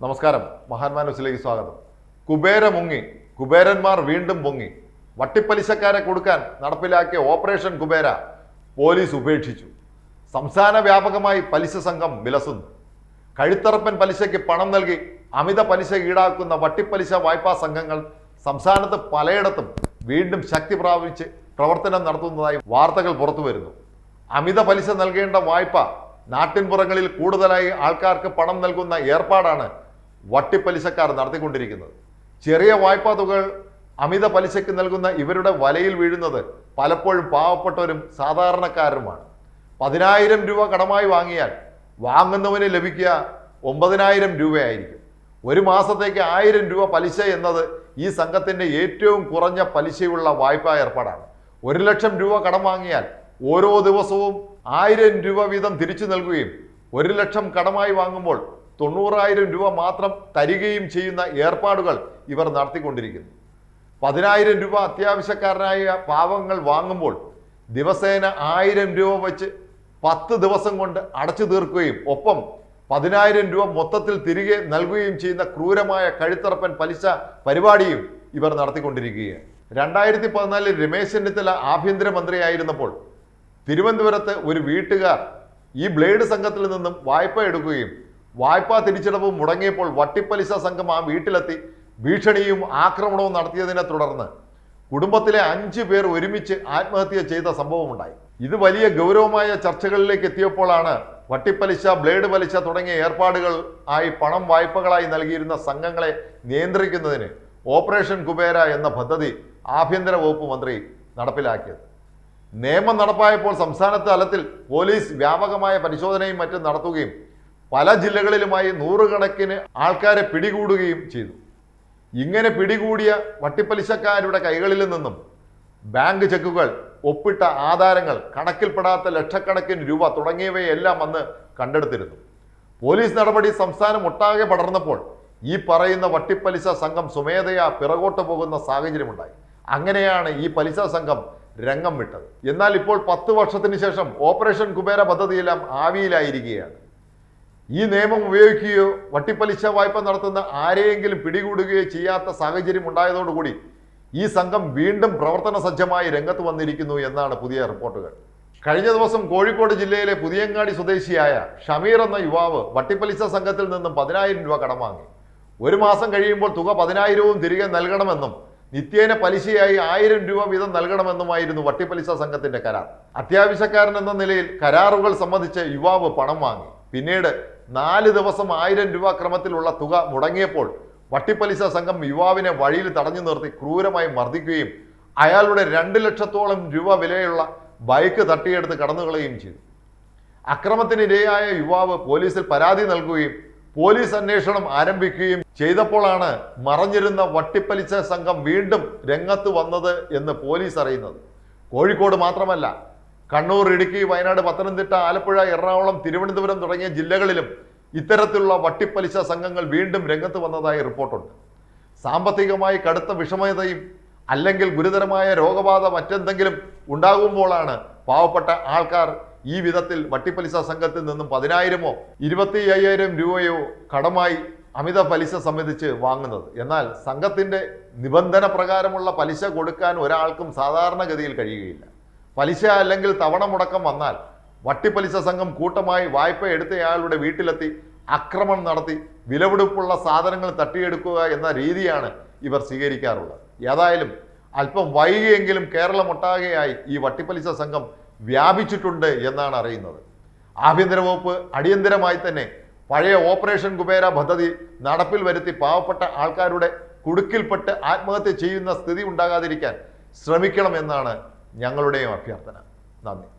നമസ്കാരം. മഹാന്മാ ന്യൂസിലേക്ക് സ്വാഗതം. കുബേര മുങ്ങി കുബേരന്മാർ വീണ്ടും പൊങ്ങി. വട്ടിപ്പലിശക്കാരെ കൊടുക്കാൻ നടപ്പിലാക്കിയ ഓപ്പറേഷൻ കുബേര പോലീസ് ഉപേക്ഷിച്ചു. സംസ്ഥാന വ്യാപകമായി പലിശ സംഘം വിലസുന്നു. കഴുത്തറപ്പൻ പലിശയ്ക്ക് പണം നൽകി അമിത പലിശ ഈടാക്കുന്ന വട്ടിപ്പലിശ വായ്പാ സംഘങ്ങൾ സംസ്ഥാനത്ത് പലയിടത്തും വീണ്ടും ശക്തി പ്രാപിച്ച് പ്രവർത്തനം നടത്തുന്നതായി വാർത്തകൾ പുറത്തു വരുന്നു അമിത പലിശ നൽകേണ്ട വായ്പ നാട്ടിൻപുറങ്ങളിൽ കൂടുതലായി ആൾക്കാർക്ക് പണം നൽകുന്ന ഏർപ്പാടാണ് വട്ടിപ്പലിശക്കാർ നടത്തിക്കൊണ്ടിരിക്കുന്നത്. ചെറിയ വായ്പാ തുകൾ അമിത പലിശയ്ക്ക് നൽകുന്ന ഇവരുടെ വലയിൽ വീഴുന്നത് പലപ്പോഴും പാവപ്പെട്ടവരും സാധാരണക്കാരുമാണ്. പതിനായിരം രൂപ കടമായി വാങ്ങിയാൽ വാങ്ങുന്നവന് ലഭിക്കുക ഒമ്പതിനായിരം രൂപയായിരിക്കും. ഒരു മാസത്തേക്ക് ആയിരം രൂപ പലിശ എന്നത് ഈ സംഘത്തിന്റെ ഏറ്റവും കുറഞ്ഞ പലിശയുള്ള വായ്പാ ഏർപ്പാടാണ്. ഒരു ലക്ഷം രൂപ കടം വാങ്ങിയാൽ ഓരോ ദിവസവും ആയിരം രൂപ വീതം തിരിച്ചു നൽകുകയും ഒരു ലക്ഷം കടമായി വാങ്ങുമ്പോൾ തൊണ്ണൂറായിരം രൂപ മാത്രം തരികയും ചെയ്യുന്ന ഏർപ്പാടുകൾ ഇവർ നടത്തിക്കൊണ്ടിരിക്കുന്നു. പതിനായിരം രൂപ അത്യാവശ്യക്കാരനായ പാവങ്ങൾ വാങ്ങുമ്പോൾ ദിവസേന ആയിരം രൂപ വെച്ച് പത്ത് ദിവസം കൊണ്ട് അടച്ചു തീർക്കുകയും ഒപ്പം പതിനായിരം രൂപ മൊത്തത്തിൽ തിരികെ നൽകുകയും ചെയ്യുന്ന ക്രൂരമായ കഴുത്തറപ്പൻ പലിശ പരിപാടിയും ഇവർ നടത്തിക്കൊണ്ടിരിക്കുകയാണ്. രണ്ടായിരത്തി പതിനാലിൽ രമേശ് ചെന്നിത്തല ആഭ്യന്തരമന്ത്രിയായിരുന്നപ്പോൾ തിരുവനന്തപുരത്ത് ഒരു വീട്ടുകാർ ഈ ബ്ലേഡ് സംഘത്തിൽ നിന്നും വായ്പ എടുക്കുകയും വായ്പാ തിരിച്ചടവ് മുടങ്ങിയപ്പോൾ വട്ടിപ്പലിശ സംഘം ആ വീട്ടിലെത്തി. ഭീഷണിയും ആക്രമണവും നടത്തിയതിനെ തുടർന്ന് കുടുംബത്തിലെ അഞ്ചു പേർ ഒരുമിച്ച് ആത്മഹത്യ ചെയ്ത സംഭവമുണ്ടായി. ഇത് വലിയ ഗൗരവമായ ചർച്ചകളിലേക്ക് എത്തിയപ്പോഴാണ് വട്ടിപ്പലിശ ബ്ലേഡ് പലിശ തുടങ്ങിയ ഏർപ്പാടുകൾ ആയി പണം വായ്പകളായി നൽകിയിരുന്ന സംഘങ്ങളെ നിയന്ത്രിക്കുന്നതിന് ഓപ്പറേഷൻ കുബേര എന്ന പദ്ധതി ആഭ്യന്തര വകുപ്പ് മന്ത്രി നടപ്പിലാക്കിയത്. നിയമം നടപ്പായപ്പോൾ സംസ്ഥാന തലത്തിൽ പോലീസ് വ്യാപകമായ പരിശോധനയും മറ്റും നടത്തുകയും പല ജില്ലകളിലുമായി നൂറുകണക്കിന് ആൾക്കാരെ പിടികൂടുകയും ചെയ്തു. ഇങ്ങനെ പിടികൂടിയ വട്ടിപ്പലിശക്കാരുടെ കൈകളിൽ നിന്നും ബാങ്ക് ചെക്കുകൾ ഒപ്പിട്ട ആധാരങ്ങൾ കണക്കിൽപ്പെടാത്ത ലക്ഷക്കണക്കിന് രൂപ തുടങ്ങിയവയെല്ലാം അന്ന് കണ്ടെടുത്തിരുന്നു. പോലീസ് നടപടി സംസ്ഥാനം ഒട്ടാകെ പടർന്നപ്പോൾ ഈ പറയുന്ന വട്ടിപ്പലിശ സംഘം സ്വമേധയാ പിറകോട്ട് പോകുന്ന സാഹചര്യമുണ്ടായി. അങ്ങനെയാണ് ഈ പലിശ സംഘം രംഗം വിട്ടത്. എന്നാൽ ഇപ്പോൾ പത്ത് വർഷത്തിന് ശേഷം ഓപ്പറേഷൻ കുബേര പദ്ധതിയെല്ലാം ആവിയിലായിരിക്കുകയാണ്. ഈ നിയമം ഉപയോഗിക്കുകയോ വട്ടിപ്പലിശ വായ്പ നടത്തുന്ന ആരെയെങ്കിലും പിടികൂടുകയോ ചെയ്യാത്ത സാഹചര്യം ഉണ്ടായതോടുകൂടി ഈ സംഘം വീണ്ടും പ്രവർത്തന സജ്ജമായി രംഗത്ത് വന്നിരിക്കുന്നു എന്നാണ് പുതിയ റിപ്പോർട്ടുകൾ. കഴിഞ്ഞ ദിവസം കോഴിക്കോട് ജില്ലയിലെ പുതിയങ്ങാടി സ്വദേശിയായ ഷമീർ എന്ന യുവാവ് വട്ടിപ്പലിശ സംഘത്തിൽ നിന്നും പതിനായിരം രൂപ കടം വാങ്ങി. ഒരു മാസം കഴിയുമ്പോൾ തുക പതിനായിരവും തിരികെ നൽകണമെന്നും നിത്യേന പലിശയായി ആയിരം രൂപ വീതം നൽകണമെന്നുമായിരുന്നു വട്ടിപ്പലിശ സംഘത്തിന്റെ കരാർ. അത്യാവശ്യക്കാരൻ എന്ന നിലയിൽ കരാറുകൾ സംബന്ധിച്ച് യുവാവ് പണം വാങ്ങി. പിന്നീട് നാല് ദിവസം ആയിരം രൂപ ക്രമത്തിലുള്ള തുക മുടങ്ങിയപ്പോൾ വട്ടിപ്പലിശ സംഘം യുവാവിനെ വഴിയിൽ തടഞ്ഞു നിർത്തി ക്രൂരമായി മർദ്ദിക്കുകയും അയാളുടെ രണ്ട് ലക്ഷത്തോളം രൂപ വിലയുള്ള ബൈക്ക് തട്ടിയെടുത്ത് കടന്നുകളയുകയും ചെയ്തു. അക്രമത്തിനിരയായ യുവാവ് പോലീസിൽ പരാതി നൽകുകയും പോലീസ് അന്വേഷണം ആരംഭിക്കുകയും ചെയ്തപ്പോഴാണ് മറഞ്ഞിരുന്ന വട്ടിപ്പലിശ സംഘം വീണ്ടും രംഗത്ത് വന്നത് എന്ന് പോലീസ് അറിയുന്നത്. കോഴിക്കോട് മാത്രമല്ല കണ്ണൂർ ഇടുക്കി വയനാട് പത്തനംതിട്ട ആലപ്പുഴ എറണാകുളം തിരുവനന്തപുരം തുടങ്ങിയ ജില്ലകളിലും ഇത്തരത്തിലുള്ള വട്ടിപ്പലിശ സംഘങ്ങൾ വീണ്ടും രംഗത്ത് വന്നതായി റിപ്പോർട്ടുണ്ട്. സാമ്പത്തികമായി കടുത്ത വിഷമതയും അല്ലെങ്കിൽ ഗുരുതരമായ രോഗബാധ മറ്റെന്തെങ്കിലും ഉണ്ടാകുമ്പോഴാണ് പാവപ്പെട്ട ആൾക്കാർ ഈ വിധത്തിൽ വട്ടിപ്പലിശ സംഘത്തിൽ നിന്നും പതിനായിരമോ ഇരുപത്തി അയ്യായിരം രൂപയോ കടമായി അമിത പലിശ സംബന്ധിച്ച് വാങ്ങുന്നത്. എന്നാൽ സംഘത്തിന്റെ നിബന്ധന പ്രകാരമുള്ള പലിശ കൊടുക്കാൻ ഒരാൾക്കും സാധാരണഗതിയിൽ കഴിയുകയില്ല. പലിശ അല്ലെങ്കിൽ തവണ മുടക്കം വന്നാൽ വട്ടിപ്പലിശ സംഘം കൂട്ടമായി വായ്പ എടുത്തയാളുടെ വീട്ടിലെത്തി ആക്രമണം നടത്തി വിലപിടിപ്പുള്ള സാധനങ്ങൾ തട്ടിയെടുക്കുക എന്ന രീതിയാണ് ഇവർ സ്വീകരിക്കാറുള്ളത്. ഏതായാലും അല്പം വൈകിയെങ്കിലും കേരളമൊട്ടാകെയായി ഈ വട്ടിപ്പലിശ സംഘം വ്യാപിച്ചിട്ടുണ്ട് എന്നാണ് അറിയുന്നത്. ആഭ്യന്തര വകുപ്പ് അടിയന്തരമായി തന്നെ പഴയ ഓപ്പറേഷൻ കുബേര പദ്ധതി നടപ്പിൽ വരുത്തി പാവപ്പെട്ട ആൾക്കാരുടെ കുടുക്കിൽപ്പെട്ട് ആത്മഹത്യ ചെയ്യുന്ന സ്ഥിതി ഉണ്ടാകാതിരിക്കാൻ ശ്രമിക്കണമെന്നാണ് ഞങ്ങളുടെയും അഭ്യർത്ഥന. നന്ദി.